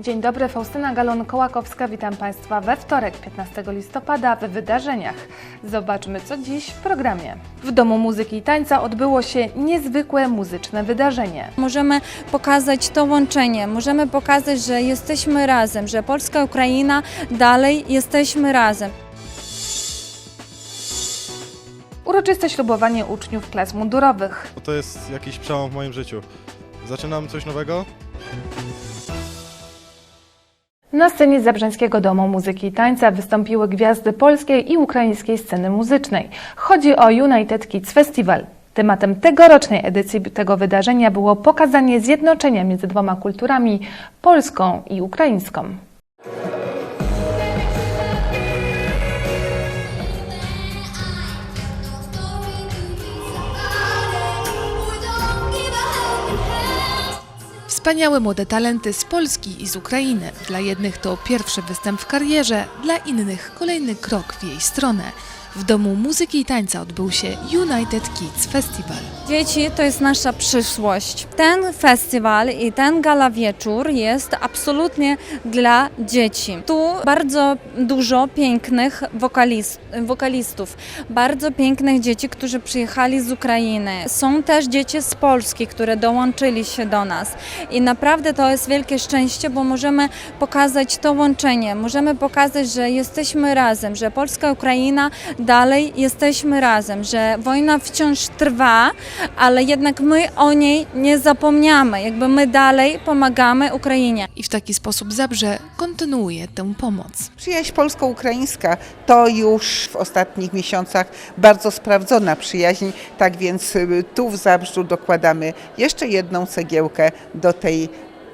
Dzień dobry, Faustyna Galon-Kołakowska. Witam Państwa we wtorek, 15 listopada w wydarzeniach. Zobaczmy, co dziś w programie. W Domu Muzyki i Tańca odbyło się niezwykłe muzyczne wydarzenie. Możemy pokazać to łączenie, możemy pokazać, że jesteśmy razem, że Polska, Ukraina dalej jesteśmy razem. Uroczyste ślubowanie uczniów klas mundurowych. bo to jest jakiś przełom w moim życiu. Zaczynam coś nowego, Na scenie Zabrzeńskiego Domu Muzyki i Tańca wystąpiły gwiazdy polskiej i ukraińskiej sceny muzycznej. Chodzi o United Kids Festival. Tematem tegorocznej edycji tego wydarzenia było pokazanie zjednoczenia między dwoma kulturami, polską i ukraińską. Wspaniałe młode talenty z Polski i z Ukrainy. Dla jednych to pierwszy występ w karierze, dla innych kolejny krok w jej stronę. W Domu Muzyki i Tańca odbył się United Kids Festival. Dzieci to jest nasza przyszłość. Ten festiwal i ten gala wieczór jest absolutnie dla dzieci. Tu bardzo dużo pięknych wokalist, wokalistów, bardzo pięknych dzieci, którzy przyjechali z Ukrainy. Są też dzieci z Polski, które dołączyli się do nas. I naprawdę to jest wielkie szczęście, bo możemy pokazać to łączenie, możemy pokazać, że jesteśmy razem, że Polska, Ukraina dalej jesteśmy razem, że wojna wciąż trwa, ale jednak my o niej nie zapomniamy, jakby my dalej pomagamy Ukrainie. I w taki sposób Zabrze kontynuuje tę pomoc. Przyjaźń polsko-ukraińska to już w ostatnich miesiącach bardzo sprawdzona przyjaźń, tak więc y, tu w Zabrzu dokładamy jeszcze jedną cegiełkę do tej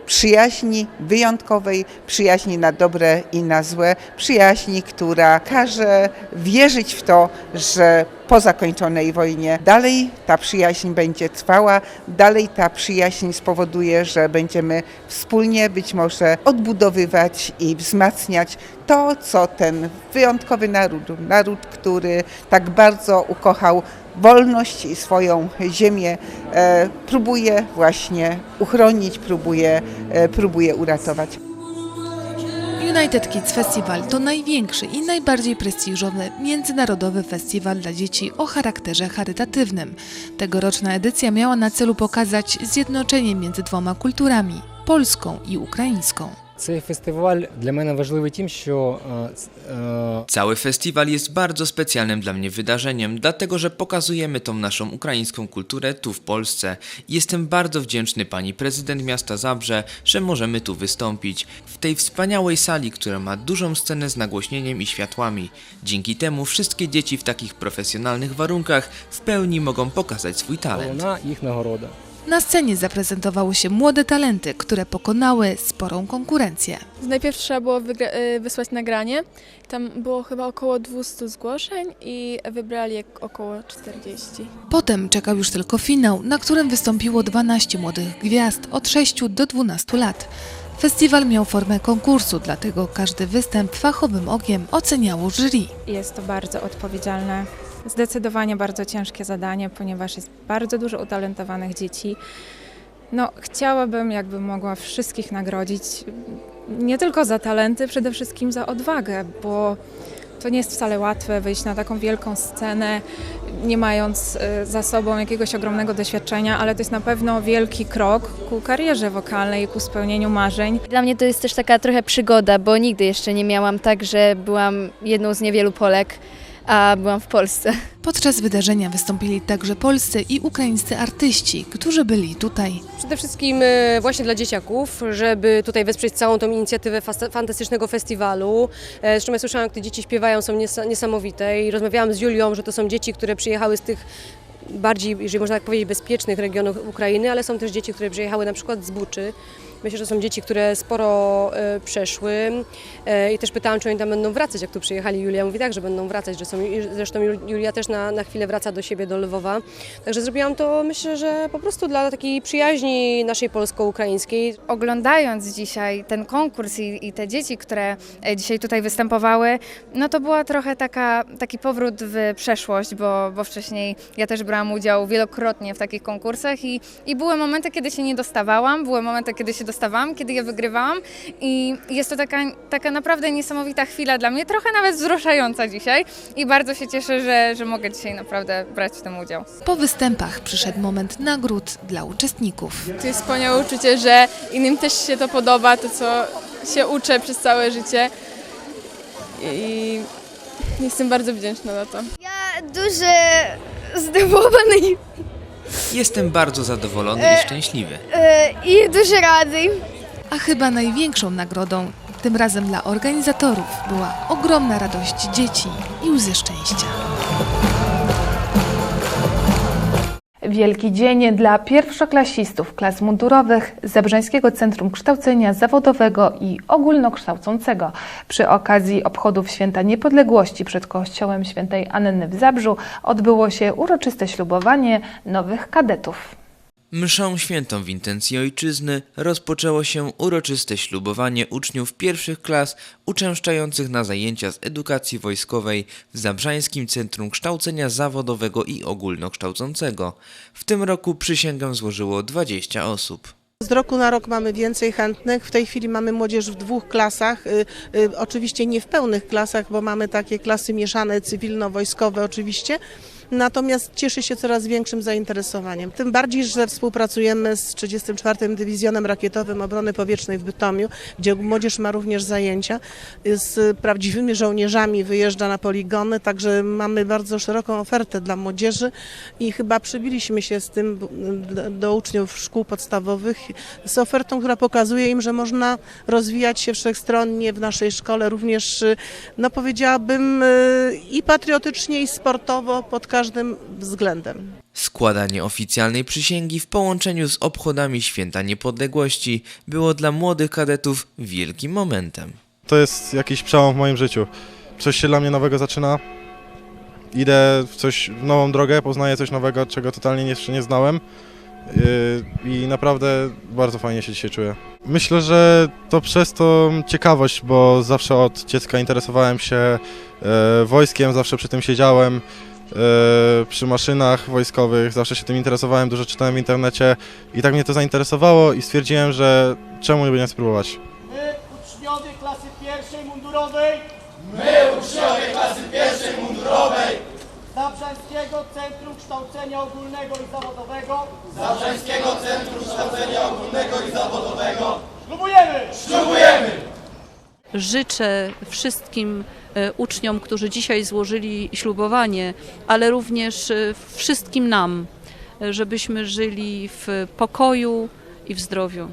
przyjaźni wyjątkowej, przyjaźni na dobre i na złe, przyjaźni, która każe wierzyć w to, że po zakończonej wojnie dalej ta przyjaźń będzie trwała, dalej ta przyjaźń spowoduje, że będziemy wspólnie być może odbudowywać i wzmacniać to, co ten wyjątkowy naród, naród, który tak bardzo ukochał wolność i swoją ziemię, e, próbuje właśnie uchronić, próbuje, e, próbuje uratować. United Kids Festival to największy i najbardziej prestiżowy międzynarodowy festiwal dla dzieci o charakterze charytatywnym. Tegoroczna edycja miała na celu pokazać zjednoczenie między dwoma kulturami polską i ukraińską. Цей фестиваль для мене важливий тим, що е, ц- е, Cały festiwal jest bardzo specjalnym dla mnie wydarzeniem, dlatego że pokazujemy tą naszą ukraińską kulturę tu w Polsce. I Jestem bardzo wdzięczny pani prezydent miasta Zabrze, że możemy tu wystąpić w tej wspaniałej sali, która ma dużą scenę z nagłośnieniem i światłami. Dzięki temu wszystkie dzieci w takich profesjonalnych warunkach w pełni mogą pokazać swój talent. вона їх нагорода. Na scenie zaprezentowały się młode talenty, które pokonały sporą konkurencję. Najpierw trzeba było y, wysłać nagranie. Tam było chyba około 200 zgłoszeń i wybrali jak- około 40. Potem czekał już tylko finał, na którym wystąpiło 12 młodych gwiazd od 6 do 12 lat. Festiwal miał formę konkursu, dlatego każdy występ fachowym okiem oceniało jury. Jest to bardzo odpowiedzialne, zdecydowanie bardzo ciężkie zadanie, ponieważ jest bardzo dużo utalentowanych dzieci. No, chciałabym, jakbym mogła wszystkich nagrodzić, nie tylko za talenty, przede wszystkim za odwagę, bo to nie jest wcale łatwe wyjść na taką wielką scenę, nie mając y, za sobą jakiegoś ogromnego doświadczenia, ale to jest na pewno wielki krok ku karierze wokalnej, ku spełnieniu marzeń. Dla mnie to jest też taka trochę przygoda, bo nigdy jeszcze nie miałam tak, że byłam jedną z niewielu Polek, a byłam w Polsce. Podczas wydarzenia wystąpili także polscy i ukraińscy artyści, którzy byli tutaj. Przede wszystkim e, właśnie dla dzieciaków, żeby tutaj wesprzeć całą tą inicjatywę fantastycznego festiwalu. E, Zresztą ja słyszałam, jak te dzieci śpiewają, są nies- niesamowite i rozmawiałam z Julią, że to są dzieci, które przyjechały z tych bardziej, jeżeli można tak powiedzieć, bezpiecznych regionów Ukrainy, ale są też dzieci, które przyjechały na przykład z Buczy. Myślę, że są dzieci, które sporo e, przeszły e, i też pytałam, czy oni tam będą wracać, jak tu przyjechali. Julia mówi tak, że będą wracać, że są, zresztą Jul- Julia też na, na chwilę wraca do siebie, do Lwowa. Także zrobiłam to, myślę, że po prostu dla takiej przyjaźni naszej polsko-ukraińskiej. Oglądając dzisiaj ten konkurs i, i te dzieci, które e, dzisiaj tutaj występowały, no to była trochę taka, taki powrót w przeszłość, bo, bo wcześniej ja też brałam udział wielokrotnie w takich konkursach i, i były momenty, kiedy się nie dostawałam, były momenty, kiedy się dostawałam dostawałam, kiedy je wygrywałam i jest to taka, taka naprawdę niesamowita chwila dla mnie, trochę nawet wzruszająca dzisiaj i bardzo się cieszę, że, że mogę dzisiaj naprawdę brać w tym udział. Po występach przyszedł moment nagród dla uczestników. To jest wspaniałe uczucie, że innym też się to podoba, to co się uczę przez całe życie. I jestem bardzo wdzięczna za to. Ja duże zdewowany Jestem bardzo zadowolony i szczęśliwy. i duże rady. A chyba największą nagrodą, tym razem dla organizatorów, była ogromna radość dzieci i łzy szczęścia. Wielki dzień dla pierwszoklasistów klas mundurowych Zabrzeńskiego Centrum Kształcenia Zawodowego i Ogólnokształcącego. Przy okazji obchodów Święta Niepodległości przed Kościołem Świętej Anny w Zabrzu odbyło się uroczyste ślubowanie nowych kadetów. Mszą świętą w intencji ojczyzny rozpoczęło się uroczyste ślubowanie uczniów pierwszych klas uczęszczających na zajęcia z edukacji wojskowej w Zabrzańskim Centrum Kształcenia Zawodowego i Ogólnokształcącego. W tym roku przysięgę złożyło 20 osób. Z roku na rok mamy więcej chętnych. W tej chwili mamy młodzież w dwóch klasach. Y, y, Oczywiście nie w pełnych klasach, bo mamy takie klasy mieszane, cywilno-wojskowe oczywiście. Natomiast cieszy się coraz większym zainteresowaniem. Tym bardziej, że współpracujemy z 34. Dywizjonem Rakietowym Obrony Powietrznej w Bytomiu, gdzie młodzież ma również zajęcia. Z prawdziwymi żołnierzami wyjeżdża na poligony, także mamy bardzo szeroką ofertę dla młodzieży i chyba przybiliśmy się z tym do- uczniów szkół podstawowych z ofertą, która pokazuje im, że można rozwijać się wszechstronnie w naszej szkole, również, no powiedziałabym, y, i patriotycznie, i sportowo pod każdym względem. Składanie oficjalnej przysięgi w połączeniu z obchodami Święta Niepodległości było dla młodych kadetów wielkim momentem. To jest jakiś przełom w moim życiu. Coś się dla mnie nowego zaczyna. Idę w coś, w nową drogę, poznaję coś nowego, czego totalnie jeszcze nie znałem. Yy, I naprawdę bardzo fajnie się dzisiaj czuję. Myślę, że to przez tą ciekawość, bo zawsze od dziecka interesowałem się e, wojskiem, zawsze przy tym siedziałem, przy maszynach wojskowych, zawsze się tym interesowałem, dużo czytałem w internecie i tak mnie to zainteresowało i stwierdziłem, że czemu by nie spróbować. My, uczniowie klasy pierwszej mundurowej. My, uczniowie klasy pierwszej mundurowej. Zabrzańskiego Centrum Kształcenia Ogólnego i Zawodowego. Zabrzańskiego Centrum Kształcenia Ogólnego i Zawodowego. Ślubujemy! Ślubujemy! Życzę wszystkim e, uczniom, którzy dzisiaj złożyli ślubowanie, ale również e, wszystkim nam, e, żebyśmy żyli w pokoju i w zdrowiu.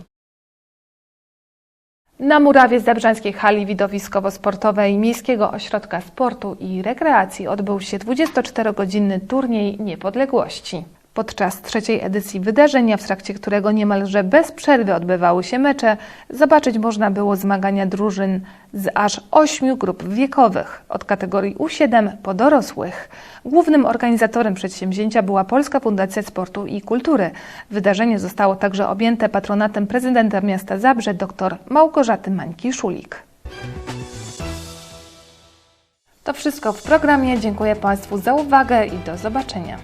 Na murawie Zabrzańskiej Hali Widowiskowo-Sportowej Miejskiego Ośrodka Sportu i Rekreacji odbył się 24-godzinny turniej Niepodległości. Podczas trzeciej edycji wydarzenia, w trakcie którego niemalże bez przerwy odbywały się mecze, zobaczyć można było zmagania drużyn z aż ośmiu grup wiekowych, od kategorii U7 po dorosłych. Głównym organizatorem przedsięwzięcia była Polska Fundacja Sportu i Kultury. Wydarzenie zostało także objęte patronatem prezydenta miasta Zabrze dr Małgorzaty Mańki-Szulik. To wszystko w programie. Dziękuję Państwu za uwagę i do zobaczenia.